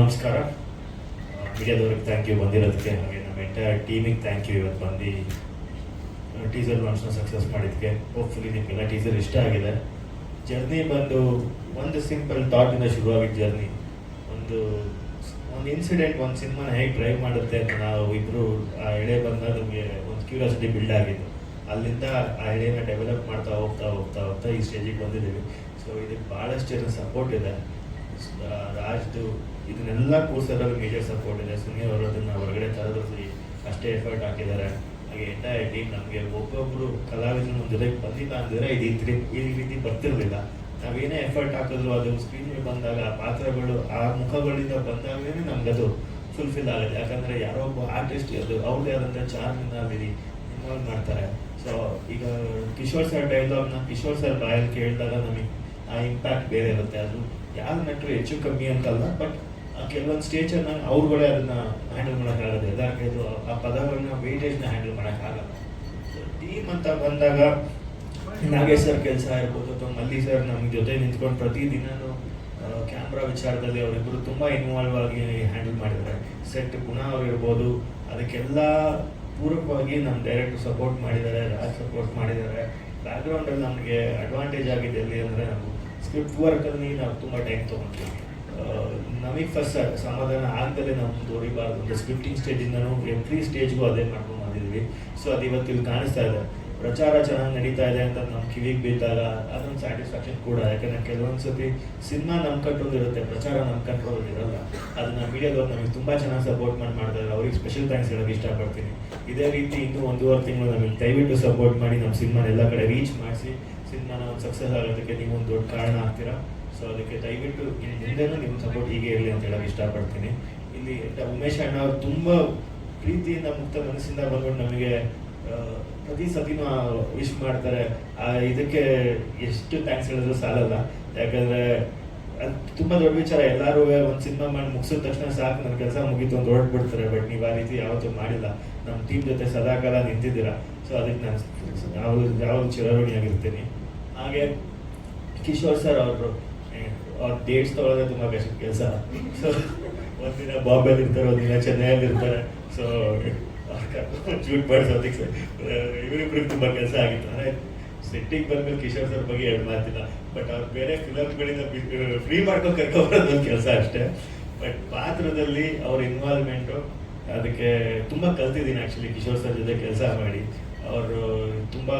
ನಮಸ್ಕಾರ. ಮೀಡಿಯಾದವ್ರಿಗೆ thank you ಬಂದಿರೋದಕ್ಕೆ ಹಾಗೆ ನಮ್ಮ ಎಂಟೈರ್ ಟೀಮಿಗೆ ಥ್ಯಾಂಕ್ ಯು ಇವತ್ತು ಬಂದು ಟೀಸರ್ ಲಾಂಚ್ನ ಸಕ್ಸಸ್ ಮಾಡಿದ್ದಕ್ಕೆ. ಹೋಪ್ಫುಲಿ ನಿಮಗೆಲ್ಲ ಟೀಸರ್ ಇಷ್ಟ ಆಗಿದೆ. ಜರ್ನಿ ಬಂದು ಒಂದು ಸಿಂಪಲ್ ಥಾಟಿಂದ ಶುರುವಾಗಿದ್ದ ಜರ್ನಿ ಒಂದು ಒಂದು ಇನ್ಸಿಡೆಂಟ್ ಒಂದು ಸಿನಿಮಾನ ಹೇಗೆ ಡ್ರೈವ್ ಮಾಡುತ್ತೆ ಅಂತ ನಾವು ಇಬ್ಬರು ಆ ಎಳೆ ಬಂದಾಗ ನಮಗೆ ಒಂದು ಕ್ಯೂರಿಯಾಸಿಟಿ ಬಿಲ್ಡ್ ಆಗಿದ್ದು ಅಲ್ಲಿಂದ ಆ ಎಳೆನ ಡೆವಲಪ್ ಮಾಡ್ತಾ ಹೋಗ್ತಾ ಹೋಗ್ತಾ ಹೋಗ್ತಾ ಈ ಸ್ಟೇಜಿಗೆ ಬಂದಿದ್ದೀವಿ. ಸೊ ಇದಕ್ಕೆ ಭಾಳಷ್ಟು ಜನ ಸಪೋರ್ಟ್ ಇದೆ. ರಾಜ್ದು ಇದನ್ನೆಲ್ಲ ಕೂರ್ಸೋದ್ರಲ್ಲಿ ಮೇಜರ್ ಸಪೋರ್ಟ್ ಇದೆ. ಸುನೀಲ್ ಅವರು ಅದನ್ನ ಹೊರಗಡೆ ತರೋದ್ರಲ್ಲಿ ಅಷ್ಟೇ ಎಫರ್ಟ್ ಹಾಕಿದ್ದಾರೆ. ಹಾಗೆ ಎಂಟೈರ್ ಟೀಮ್ ನಮಗೆ ಒಬ್ಬೊಬ್ಬರು ಕಲಾವಿದರು ನಮ್ಮ ಜೊತೆಗೆ ಬಂದಿಲ್ಲ ಅಂದ್ರೆ ಇದು ಈ ರೀತಿ ಬರ್ತಿರಲಿಲ್ಲ. ನಾವೇನೇ ಎಫರ್ಟ್ ಹಾಕಿದ್ರು ಅದು ಸ್ಕ್ರೀನ್ ಮೇಲೆ ಬಂದಾಗ ಪಾತ್ರಗಳು ಆ ಮುಖಗಳಿಂದ ಬಂದಾಗಲೇ ನಮ್ಗೆ ಅದು ಫುಲ್ಫಿಲ್ ಆಗುತ್ತೆ. ಯಾಕಂದರೆ ಯಾರೋ ಒಬ್ಬ ಆರ್ಟಿಸ್ಟ್ ಅದು ಅವ್ರದೇ ಆದಂಥ ಚಾರ್ಮಿಂದ ಅಲ್ಲಿ ಇನ್ವಾಲ್ವ್ ಮಾಡ್ತಾರೆ. ಸೊ ಈಗ ಕಿಶೋರ್ ಸರ್ ಡೈಲಾಗ್ನ ಕಿಶೋರ್ ಸರ್ ಬಾಯಲ್ಲಿ ಕೇಳಿದಾಗ ನಮಗೆ ಆ ಇಂಪ್ಯಾಕ್ಟ್ ಬೇರೆ ಇರುತ್ತೆ. ಅದು ಯಾರು ನಟರು ಹೆಚ್ಚು ಕಮ್ಮಿ ಅಂತಲ್ಲ ಬಟ್ ಕೆಲವೊಂದು ಸ್ಟೇಜನ್ನು ಅವ್ರುಗಳೇ ಅದನ್ನ ಹ್ಯಾಂಡಲ್ ಮಾಡೋಕ್ಕಾಗತ್ತೆ ಯಾಕೆ ಇದು ಆ ಪದಗಳನ್ನ ವೇಟೇಜ್ನ ಹ್ಯಾಂಡಲ್ ಮಾಡೋಕ್ಕಾಗಲ್ಲ ಟೀಮ್ ಅಂತ ಬಂದಾಗ ನಾಗೇಶ್ ಸರ್ ಕೆಲಸ ಇರ್ಬೋದು, ಅಥವಾ ಮಲ್ಲಿ ಸರ್ ನಮ್ಮ ಜೊತೆ ನಿಂತ್ಕೊಂಡು ಪ್ರತಿದಿನನೂ ಕ್ಯಾಮ್ರಾ ವಿಚಾರದಲ್ಲಿ ಅವರಿಬ್ಬರು ತುಂಬ ಇನ್ವಾಲ್ವ್ ಆಗಿ ಹ್ಯಾಂಡಲ್ ಮಾಡಿದ್ದಾರೆ. ಸೆಟ್ ಪುನಃ ಅವ್ರು ಇರ್ಬೋದು. ಅದಕ್ಕೆಲ್ಲ ಪೂರಕವಾಗಿ ನಮ್ಮ ಡೈರೆಕ್ಟರ್ ಸಪೋರ್ಟ್ ಮಾಡಿದ್ದಾರೆ, ರಾಜ್ ಸಪೋರ್ಟ್ ಮಾಡಿದ್ದಾರೆ. ಬ್ಯಾಕ್ಗ್ರೌಂಡಲ್ಲಿ ನಮಗೆ ಅಡ್ವಾಂಟೇಜ್ ಆಗಿದೆ ಎಲ್ಲಿ ಅಂದರೆ ನಾವು ಸ್ಕ್ರಿಪ್ಟ್ ವರ್ಕಲ್ಲಿ ನಾವು ತುಂಬ ಟೈಮ್ ತಗೊಂಡ್ವಿ ನಮಗೆ ಫಸ್ಟ್ ಸಮಾಧಾನ ಆಗ್ದಲೇ ನಾವು ತೋರಿಬಾರ್ದು. ಅಂದರೆ ಸ್ಕ್ರಿಪ್ಟಿಂಗ್ ಸ್ಟೇಜಿಂದನೂ ಎವ್ರಿ ಸ್ಟೇಜ್ಗೂ ಅದೇ ಮಾಡ್ಕೊಂಡು ಬಂದಿದ್ವಿ ಸೊ ಅದು ಇವತ್ತು ಇಲ್ಲಿ ಕಾಣಿಸ್ತಾ ಇದೆ. ಪ್ರಚಾರ ಚೆನ್ನಾಗಿ ನಡೀತಾ ಇದೆ ಅಂತ ನಮ್ಮ ಕಿವಿಗೆ ಬೀಳ್ದಾಗ ಅದೊಂದು ಸ್ಯಾಟಿಸ್ಫ್ಯಾಕ್ಷನ್ ಕೂಡ. ಯಾಕಂದ್ರೆ ಕೆಲವೊಂದು ಸತಿ ಸಿನಿಮಾ ನಮ್ಮ ಕಂಟ್ರೋಲ್ ಇರುತ್ತೆ ಪ್ರಚಾರ ನಮ್ಮ ಕಂಟ್ರೋಲ್ ಇರಲ್ಲ. ಅದನ್ನ ಮೀಡಿಯಾದವ್ರು ನಮಗೆ ತುಂಬ ಚೆನ್ನಾಗಿ ಸಪೋರ್ಟ್ ಮಾಡಿ ಮಾಡ್ತಾರೆ. ಅವ್ರಿಗೆ ಸ್ಪೆಷಲ್ ಥ್ಯಾಂಕ್ಸ್ ಹೇಳೋಕೆ ಇಷ್ಟಪಡ್ತೀನಿ. ಇದೇ ರೀತಿ ಇನ್ನೂ ಒಂದೂವರೆ ತಿಂಗಳು ನಮಗೆ ದಯವಿಟ್ಟು ಸಪೋರ್ಟ್ ಮಾಡಿ ನಮ್ಮ ಸಿನಿಮಾನ ಎಲ್ಲ ಕಡೆ ರೀಚ್ ಮಾಡಿಸಿ ಸಿನಿಮಾನ ಒಂದು ಸಕ್ಸಸ್ ಆಗೋದಕ್ಕೆ ನೀವು ಒಂದು ದೊಡ್ಡ ಕಾರಣ ಆಗ್ತೀರಾ? ಸೊ ಅದಕ್ಕೆ ದಯವಿಟ್ಟು ಇಲ್ಲಿ ಮುಂದೆನೂ ನಿಮ್ಮ ಸಪೋರ್ಟ್ ಹೀಗೆ ಇರಲಿ ಅಂತ ಹೇಳೋಕೆ ಇಷ್ಟಪಡ್ತೀನಿ. ಇಲ್ಲಿ ಉಮೇಶ್ ಅಣ್ಣ ಅವರು ತುಂಬ ಪ್ರೀತಿಯಿಂದ ಮುಕ್ತ ಮನಸ್ಸಿಂದ ಬಂದ್ಬಿಟ್ಟು ನಮಗೆ ಪ್ರತಿ ಸತಿನೂ ವಿಶ್ ಮಾಡ್ತಾರೆ. ಇದಕ್ಕೆ ಎಷ್ಟು ಥ್ಯಾಂಕ್ಸ್ ಹೇಳಿದ್ರು ಸಾಲಲ್ಲ. ಯಾಕಂದ್ರೆ ಅದು ತುಂಬ ದೊಡ್ಡ ವಿಚಾರ. ಎಲ್ಲರೂ ಒಂದು ಸಿನಿಮಾ ಮಾಡಿ ಮುಗಿಸಿದ ತಕ್ಷಣ ಸಾಕು ನನ್ನ ಕೆಲಸ ಮುಗೀತು ಅಂತ ಹೊರಟ್ಬಿಡ್ತಾರೆ. ಬಟ್ ನೀವು ಆ ರೀತಿ ಯಾವತ್ತೂ ಮಾಡಿಲ್ಲ. ನಮ್ಮ ಟೀಮ್ ಜೊತೆ ಸದಾಕಾಲ ನಿಂತಿದ್ದೀರಾ? ಸೊ ಅದಕ್ಕೆ ನಾನು ಯಾವ ಯಾವ ಚಿರಋಣಿಯಾಗಿರ್ತೀನಿ. ಹಾಗೆ ಕಿಶೋರ್ ಸರ್ ಅವರು ಅವ್ರ ಡೇಟ್ಸ್ ತಗೊಳ್ಳೋದೇ ತುಂಬ ಕಷ್ಟ ಕೆಲಸ. ಸೊ ಒಂದಿನ ಬಾಂಬೆಲಿ ಇರ್ತಾರೆ ಒಂದಿನ ಚೆನ್ನೈಯಲ್ಲಿ ಇರ್ತಾರೆ. ಸೊ ಶೂಟ್ ಮಾಡಿಸೋದಕ್ಕೆ ಇವರಿಬ್ರಿಗೆ ತುಂಬ ಕೆಲಸ ಆಗಿತ್ತು. ಅಂದರೆ ಸೆಟ್ಟಿಗೆ ಬಂದ್ಮೇಲೆ ಕಿಶೋರ್ ಸರ್ ಬಗ್ಗೆ ಎರಡು ಮಾತಿಲ್ಲ. ಬಟ್ ಅವ್ರು ಬೇರೆ ಫಿಲಮ್ಗಳಿಂದ ಫ್ರೀ ಮಾಡ್ಕೊಂಡು ಕರ್ಕೊಂಡ್ಬರೋದೊಂದು ಕೆಲಸ ಅಷ್ಟೇ. ಬಟ್ ಪಾತ್ರದಲ್ಲಿ ಅವ್ರ ಇನ್ವಾಲ್ವ್ಮೆಂಟು ಅದಕ್ಕೆ ತುಂಬ ಕಲ್ತಿದ್ದೀನಿ ಆ್ಯಕ್ಚುಲಿ ಕಿಶೋರ್ ಸರ್ ಜೊತೆ ಕೆಲಸ ಮಾಡಿ. ಅವರು ತುಂಬ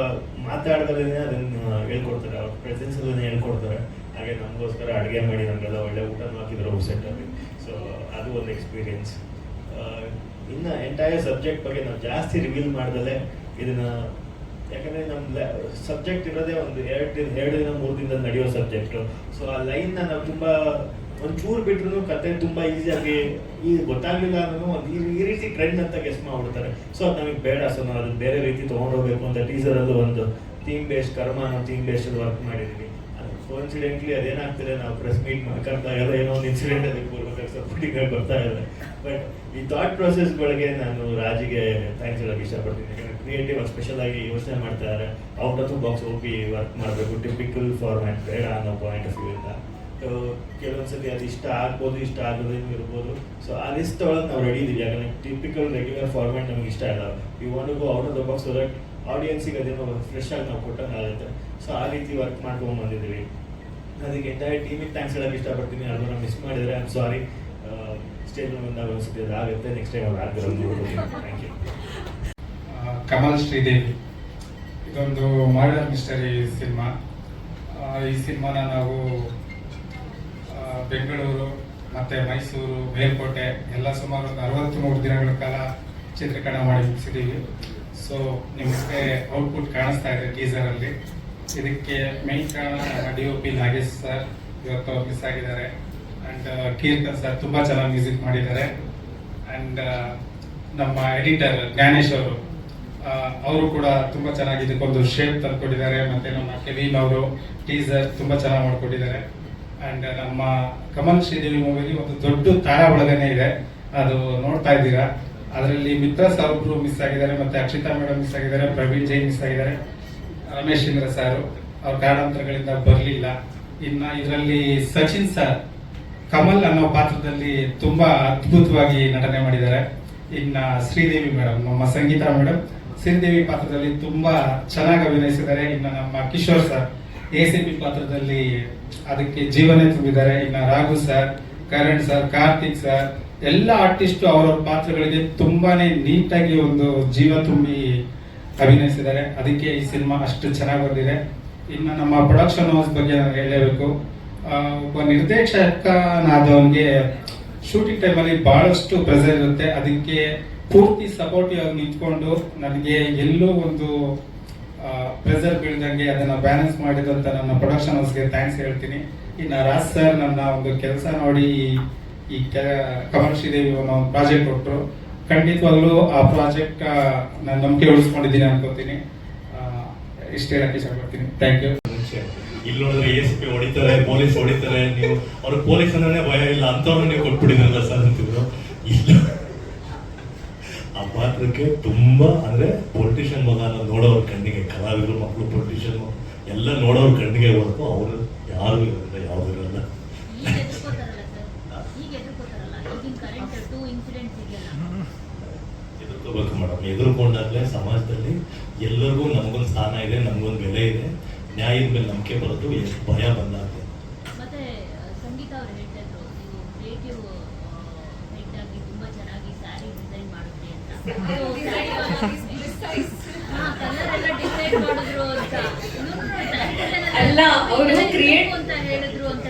ಮಾತಾಡ್ದಲೇ ಅದನ್ನು ಹೇಳ್ಕೊಡ್ತಾರೆ. ಅವ್ರ ಪ್ರೆಸೆನ್ಸಲ್ಲೇ ಹೇಳ್ಕೊಡ್ತಾರೆ. ಹಾಗೆ ನಮಗೋಸ್ಕರ ಅಡುಗೆ ಮಾಡಿ ನಮಗೆಲ್ಲ ಒಳ್ಳೆ ಊಟನೂ ಹಾಕಿದ್ರು ಸೆಟ್ಟಲ್ಲಿ ಸೊ ಅದು ಒಂದು ಎಕ್ಸ್ಪೀರಿಯನ್ಸ್ ಇನ್ನು ಎಂಟೈರ್ ಸಬ್ಜೆಕ್ಟ್ ಬಗ್ಗೆ ನಾವು ಜಾಸ್ತಿ ರಿವೀಲ್ ಮಾಡ್ದಲೆ ಇದನ್ನ, ಯಾಕಂದ್ರೆ ನಮ್ಮ ಸಬ್ಜೆಕ್ಟ್ ಇರೋದೇ ಒಂದು ಎರಡು ದಿನ ಎರಡು ದಿನ, ಮೂರು ದಿನದಲ್ಲಿ ನಡೆಯೋ ಸಬ್ಜೆಕ್ಟ್ ಸೊ ಆ ಲೈನ್ನ ನಾವು ತುಂಬಾ ಒಂಚೂರು ಬಿಟ್ರು ಕತೆ ತುಂಬಾ ಈಸಿಯಾಗಿ ಈ ಗೊತ್ತಾಗ್ಲಿಲ್ಲ ಅನ್ನೋ ಒಂದು ಈ ರೀತಿ ಟ್ರೆಂಡ್ ಅಂತ ಗೆಸ್ ಮಾಡ್ಬಿಡ್ತಾರೆ. ಸೊ ಅದು ನಮಗೆ ಬೇಡ ಸೊ ನಾವು ಅದನ್ನ ಬೇರೆ ರೀತಿ ತೊಗೊಂಡೋಗ್ಬೇಕು ಅಂತ ಟೀಸರ್ ಅಲ್ಲಿ ಒಂದು ಥೀಮ್ ಬೇಸ್ಡ್ ಕರ್ಮ ಅನ್ನೋ ಥೀಮ್ ಬೇಸ್ಡ್ ವರ್ಕ್ ಮಾಡಿದ್ವಿ. ಕೋಇನ್ಸಿಡೆಂಟ್ಲಿ ಅದೇನಾಗ್ತಿದೆ ನಾವು ಪ್ರೆಸ್ ಮೀಟ್ ಮಾಡ್ಕೊಂಡಾಗ ಏನೋ ಒಂದು ಇನ್ಸಿಡೆಂಟ್ ಅದಕ್ಕೆ ಬರ್ಬೇಕಾದ್ರೆ ಸಪೋರ್ಟಿಂಗ್ ಆಗಿ ಬರ್ತಾ ಇದೆ. ಬಟ್ ಈ ಥಾಟ್ ಪ್ರೊಸೆಸ್ಗಳಿಗೆ ನಾನು ರಾಜಿಗೆ ಥ್ಯಾಂಕ್ಸ್ ಹೇಳೋಕೆ ಇಷ್ಟಪಡ್ತೀನಿ. ಯಾಕಂದ್ರೆ ಕ್ರಿಯೇಟಿವ್ ಸ್ಪೆಷಲ್ ಆಗಿ ಯೋಚನೆ ಮಾಡ್ತಾ ಇದ್ದಾರೆ ಔಟ್ ಆಫ್ ಬಾಕ್ಸ್ ಹೋಗಿ ವರ್ಕ್ ಮಾಡಬೇಕು. ಟಿಪಿಕಲ್ ಫಾರ್ಮ್ಯಾಟ್ ಬೇಡ ಅನ್ನೋ ಪಾಯಿಂಟ್ ಆಫ್ ವ್ಯೂ ಇಂದ. ಸೊ ಕೆಲವೊಂದ್ಸತಿ ಅದು ಇಷ್ಟ ಆಗ್ಬೋದು, ಇಷ್ಟ ಆಗೋದೇನು ಇರ್ಬೋದು. ಸೊ ಆ ಲಿಸ್ಟ್ ಒಳಗೆ ನಾವು ರೆಡಿ ಇದೀವಿ. ಯಾಕಂದ್ರೆ ಟಿಪಿಕಲ್ ರೆಗ್ಯುಲರ್ ಫಾರ್ಮ್ಯಾಟ್ ನಮ್ಗೆ ಇಷ್ಟ ಇಲ್ಲ. ಈ want go out of the box so that ಆಡಿಯನ್ಸಿಗೆ ಅದೇನೋ ಫ್ರೆಶ್ ಆಗಿ ನಾವು ಕೊಟ್ಟಂಗೆ ಆಗುತ್ತೆ. ಸೊ ಆ ರೀತಿ ವರ್ಕ್ ಮಾಡ್ಕೊಂಡು ಬಂದಿದ್ದೀವಿ. ಅದಕ್ಕೆ ಎಂಟೈರ್ ಟೀಮಿಗೆ ಥ್ಯಾಂಕ್ಸ್ ಹೇಳಕ್ಕೆ ಇಷ್ಟಪಡ್ತೀನಿ. ಅದನ್ನ ಮಿಸ್ ಮಾಡಿದರೆ ಐಮ್ ಸಾರಿ ಸ್ಟೇಜ್ ಬಂದಾಗ ಅನ್ಸುತ್ತೆ ಅದಾಗುತ್ತೆ. ನೆಕ್ಸ್ಟ್ ಟೈಮ್ ಅವ್ರು ಆಗಿರೋ ಥ್ಯಾಂಕ್ ಯು ಕಮಲ್ ಶ್ರೀದೇವಿ. ಇದೊಂದು ಮರ್ಡರ್ ಮಿಸ್ಟರಿ ಸಿನಿಮಾ. ಈ ಸಿನಿಮಾನ ನಾವು ಬೆಂಗಳೂರು, ಮತ್ತೆ ಮೈಸೂರು, ಮೇಲ್ಕೋಟೆ, ಎಲ್ಲ ಸುಮಾರು ಒಂದು ಅರವತ್ತು ಮೂರು ದಿನಗಳ ಕಾಲ ಚಿತ್ರೀಕರಣ ಮಾಡಿ ಮುಗಿಸಿದ್ದೀವಿ ಸೊ ನಿಮಗೆ ಔಟ್ಪುಟ್ ಕಾಣಿಸ್ತಾ ಇದೆ ಟೀಸರ್ ಅಲ್ಲಿ. ಇದಕ್ಕೆ ಮೇನ್ ಕಾರಣ D O P Nagesh sir ಇವತ್ತು ಮಿಸ್ ಆಗಿದ್ದಾರೆ. ಅಂಡ್ ಕೀರ್ತನ್ ಸರ್ ತುಂಬಾ ಚೆನ್ನಾಗಿ ಮ್ಯೂಸಿಕ್ ಮಾಡಿದ್ದಾರೆ. ಅಂಡ್ ನಮ್ಮ ಎಡಿಟರ್ ಜ್ಞಾನೇಶ್ ಅವರು ಅವರು ಕೂಡ ತುಂಬಾ ಚೆನ್ನಾಗಿ ಇದಕ್ಕೊಂದು ಶೇಪ್ ತಂದ್ಕೊಟ್ಟಿದ್ದಾರೆ ಮತ್ತೆ ನಮ್ಮ ಕೆವಿನ್ ಅವರು ಟೀಸರ್ ತುಂಬಾ ಚೆನ್ನಾಗಿ ಮಾಡ್ಕೊಟ್ಟಿದ್ದಾರೆ ಅಂಡ್ ನಮ್ಮ ಕಮಲ್ ಶ್ರೀದೇವಿ ಮೂವಿಲಿ ಒಂದು ದೊಡ್ಡ ತಾರಾ ಬಳಗನೆ ಇದೆ. ಅದು ನೋಡ್ತಾ ಇದ್ದೀರಾ? ಅದರಲ್ಲಿ ಮಿತ್ರ ಸರ್ ಒಬ್ರು ಮಿಸ್ ಆಗಿದ್ದಾರೆ, ಮತ್ತೆ ಅಕ್ಷಿತಾ ಮೇಡಮ್ ಮಿಸ್ ಆಗಿದ್ದಾರೆ, ಪ್ರವೀಣ್ ಜೈನ್ ಮಿಸ್ ಆಗಿದ್ದಾರೆ, ರಮೇಶ್ ಚಂದ್ರ ಸರ್. ಅವ್ರ ಕಾರಣಾಂತರಗಳಿಂದ ಬರಲಿಲ್ಲ. ಇನ್ನ ಇದರಲ್ಲಿ ಸಚಿನ್ ಸರ್, ಕಮಲ್ ಅನ್ನೋ ಪಾತ್ರದಲ್ಲಿ ತುಂಬಾ ಅದ್ಭುತವಾಗಿ ನಟನೆ ಮಾಡಿದ್ದಾರೆ. ಇನ್ನ ಶ್ರೀದೇವಿ ಮೇಡಮ್ ನಮ್ಮ ಸಂಗೀತ ಮೇಡಮ್ ಶ್ರೀದೇವಿ ಪಾತ್ರದಲ್ಲಿ ತುಂಬಾ ಚೆನ್ನಾಗಿ ಅಭಿನಯಿಸಿದ್ದಾರೆ. ಇನ್ನು ನಮ್ಮ Kishore sir A C P ಪಾತ್ರದಲ್ಲಿ ಅದಕ್ಕೆ ಜೀವನೇ ತುಂಬಿದ್ದಾರೆ. ಇನ್ನ Raghu sir, Karan sir, Karthik sir, ಎಲ್ಲ ಆರ್ಟಿಸ್ಟ್ ಅವರವ್ರ ಪಾತ್ರಗಳಿಗೆ ತುಂಬಾನೇ ನೀಟಾಗಿ ಒಂದು ಜೀವ ತುಂಬಿ ಅಭಿನಯಿಸಿದ್ದಾರೆ. ಅದಕ್ಕೆ ಈ ಸಿನಿಮಾ ಅಷ್ಟು ಚೆನ್ನಾಗಿ ಬಂದಿದೆ. ಇನ್ನು ನಮ್ಮ ಪ್ರೊಡಕ್ಷನ್ ಹೌಸ್ ಬಗ್ಗೆ ನಾನು ಹೇಳಬೇಕು. ಒಬ್ಬ ನಿರ್ದೇಶಕನಾದವನಿಗೆ ಶೂಟಿಂಗ್ ಟೈಮಲ್ಲಿ ಬಹಳಷ್ಟು ಪ್ರೆಸರ್ ಇರುತ್ತೆ. ಅದಕ್ಕೆ ಪೂರ್ತಿ ಸಪೋರ್ಟಿವ್ ಆಗಿ ನಿಂತ್ಕೊಂಡು ನನಗೆ ಎಲ್ಲೋ ಒಂದು ಪ್ರೆಸರ್ ಬೀಳ್ದಂಗೆ ಅದನ್ನ ಬ್ಯಾಲೆನ್ಸ್ ಮಾಡಿದಂತ ನನ್ನ ಪ್ರೊಡಕ್ಷನ್ ಹೌಸ್ಗೆ ಥ್ಯಾಂಕ್ಸ್ ಹೇಳ್ತೀನಿ. ಇನ್ನು ರಾಜ್ ಸರ್ ನನ್ನ ಒಂದು ಕೆಲಸ ನೋಡಿ ಈ ಕೆ ಕಮಲ್ ಶ್ರೀದೇವಿ ಅನ್ನೋ ಒಂದು ಪ್ರಾಜೆಕ್ಟ್ ಕೊಟ್ಟರು ಖಂಡಿತವಾಗ್ಲೂ ಆ ಪ್ರಾಜೆಕ್ಟ್ ನಾನು ನಂಬಿಕೆ ಉಳಿಸ್ಕೊಂಡಿದ್ದೀನಿ ಅನ್ಕೋತೀನಿ. ಇಷ್ಟೇ ಹೇಳಕ್ಕೆ ಇಷ್ಟಪಡ್ತೀನಿ. ಥ್ಯಾಂಕ್ ಯು ಇಲ್ಲಿ ನೋಡಿದ್ರೆ ಎಸ್ ಪಿ ಹೊಡಿತಾರೆ ಪೊಲೀಸ್ ಹೊಡಿತಾರೆ, ನೀವು ಅವ್ರ ಪೊಲೀಸ್ ಅಂದ್ರೆ ಭಯ ಇಲ್ಲ ಅಂತವ್ರನ್ನ ನೀವು ಕೊಟ್ಬಿಟ್ಟಿದ್ರಲ್ಲ ಸರ್ ಅಂತಿದ್ರು ಇಲ್ಲ ಆ ಪಾತ್ರಕ್ಕೆ ತುಂಬಾ ಅಂದ್ರೆ ಪೊಲಿಟಿಷಿಯನ್ ಮಗ ನೋಡೋರ ನೋಡೋರ್ ಕಣ್ಣಿಗೆ ಕಲಾವಿದರು ಮಕ್ಕಳು ಪೊಲಿಟಿಷಿಯನ್ ಎಲ್ಲ ನೋಡೋರ್ ಕಣ್ಣಿಗೆ ಹೊರತು ಅವರು ಯಾರು ಇರೋಲ್ಲ ಯಾವ್ದು ಇರಲ್ಲ ಎದುರ್ಕೋಬೇಕು ಮೇಡಮ್ ಎದುರ್ಕೊಂಡಾಗಲೇ ಸಮಾಜದಲ್ಲಿ ಎಲ್ಲರಿಗೂ ನಮಗೊಂದು ಸ್ಥಾನ ಇದೆ ನಮಗೊಂದು ಬೆಲೆ ಇದೆ. ನ್ಯಾಯದ ಮೇಲೆ ನಂಬಿಕೆ ಬರೋದು ಎಷ್ಟು ಭಯ ಬಂದಾಗಲೇ. ಸಂಗೀತ ಅವ್ರು ಹೇಳ್ತಾ ಇದ್ರು ನೀವು ಕ್ರಿಯೇಟಿವ್ ಹೆಡ್ ಆಗಿ ತುಂಬಾ ಚೆನ್ನಾಗಿ ಸ್ಯಾರಿ ಡಿಸೈನ್ ಮಾಡಿದ್ರಿ ಅಲ್ಲ, ಅವರು ಕ್ರಿಯೇಟ್ ಅಂತ ಹೇಳಿದ್ರು ಅಂತ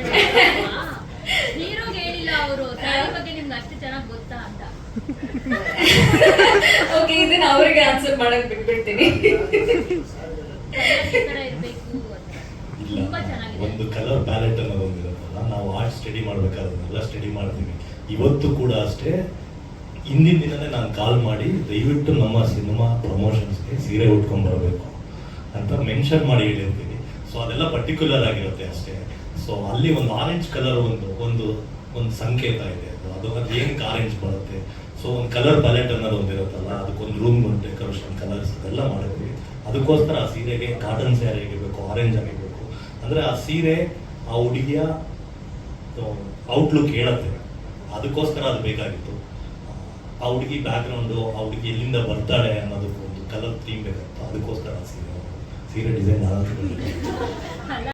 ಹೀರೋ ಹೇಳಿಲ್ಲ ಅವರು ಸ್ಯಾರಿ ಬಗ್ಗೆ ನಿಮ್ಗೆ ಅಷ್ಟು ಚೆನ್ನಾಗಿ ಗೊತ್ತಾ ಅಂತ ಓಕೆ ಇದನ್ನ ಅವರಿಗೆ ಆನ್ಸರ್ ಮಾಡಕ್ ಬಿಟ್ಬಿಡ್ತೀನಿ. ಒಂದು ಕಲರ್ ಪ್ಯಾಲೆಟ್ ಅನ್ನೋದು ಒಂದು ಇರುತ್ತಲ್ಲ ನಾವು ಆರ್ಟ್ ಸ್ಟಡಿ ಮಾಡ್ಬೇಕಾದ್ರೆ ಸ್ಟಡಿ ಮಾಡ್ತೀವಿ. ಇವತ್ತು ಕೂಡ ಅಷ್ಟೇ ಹಿಂದಿನ ದಿನನೇ ನಾನು ಕಾಲ್ ಮಾಡಿ ದಯವಿಟ್ಟು ನಮ್ಮ ಸಿನಿಮಾ ಪ್ರಮೋಷನ್ಸ್ಗೆ ಸೀರೆ ಉಟ್ಕೊಂಡ್ ಬರಬೇಕು ಅಂತ ಮೆನ್ಷನ್ ಮಾಡಿ ಹೇಳಿರ್ತೀನಿ. ಸೊ ಅದೆಲ್ಲ ಪರ್ಟಿಕ್ಯುಲರ್ ಆಗಿರುತ್ತೆ ಅಷ್ಟೇ. ಸೊ ಅಲ್ಲಿ ಒಂದು ಆರೆಂಜ್ ಕಲರ್ ಒಂದು ಒಂದು ಒಂದು ಸಂಕೇತ ಇದೆ. ಅದು ಅದು ಅದು ಏನಕ್ಕೆ ಆರೆಂಜ್ ಬರುತ್ತೆ? ಸೊ ಒಂದು ಕಲರ್ ಪ್ಯಾಲೆಟ್ ಅನ್ನೋದು ಒಂದು ಇರುತ್ತಲ್ಲ, ಅದಕ್ಕೊಂದು ರೂಮ್ ಒಂದು ಡೆಕೋರೇಷನ್ ಕಲರ್ಸ್ ಅದೆಲ್ಲ ಮಾಡಿದ್ವಿ. ಅದಕ್ಕೋಸ್ಕರ ಆ ಸೀರೆಗೆ ಕಾಟನ್ ಸ್ಯಾರಿ ಆಗಿರಬೇಕು ಆರೆಂಜ್ ಆಗಿರಬೇಕು. ಅಂದರೆ ಆ ಸೀರೆ, ಆ ಹುಡುಗಿಯ ಔಟ್ಲುಕ್ ಹೇಳುತ್ತೆ. ಅದಕ್ಕೋಸ್ಕರ ಅದು ಬೇಕಾಗಿತ್ತು. ಆ ಹುಡುಗಿ ಬ್ಯಾಕ್ಗ್ರೌಂಡು ಆ ಹುಡುಗಿ ಎಲ್ಲಿಂದ ಬರ್ತಾಳೆ ಅನ್ನೋದಕ್ಕೆ ಒಂದು ಕಲರ್ ಥೀಮ್ ಬೇಕಾಗಿತ್ತು ಅದಕ್ಕೋಸ್ಕರ ಸೀರೆ ಸೀರೆ ಡಿಸೈನ್ ಅಲ್ಲ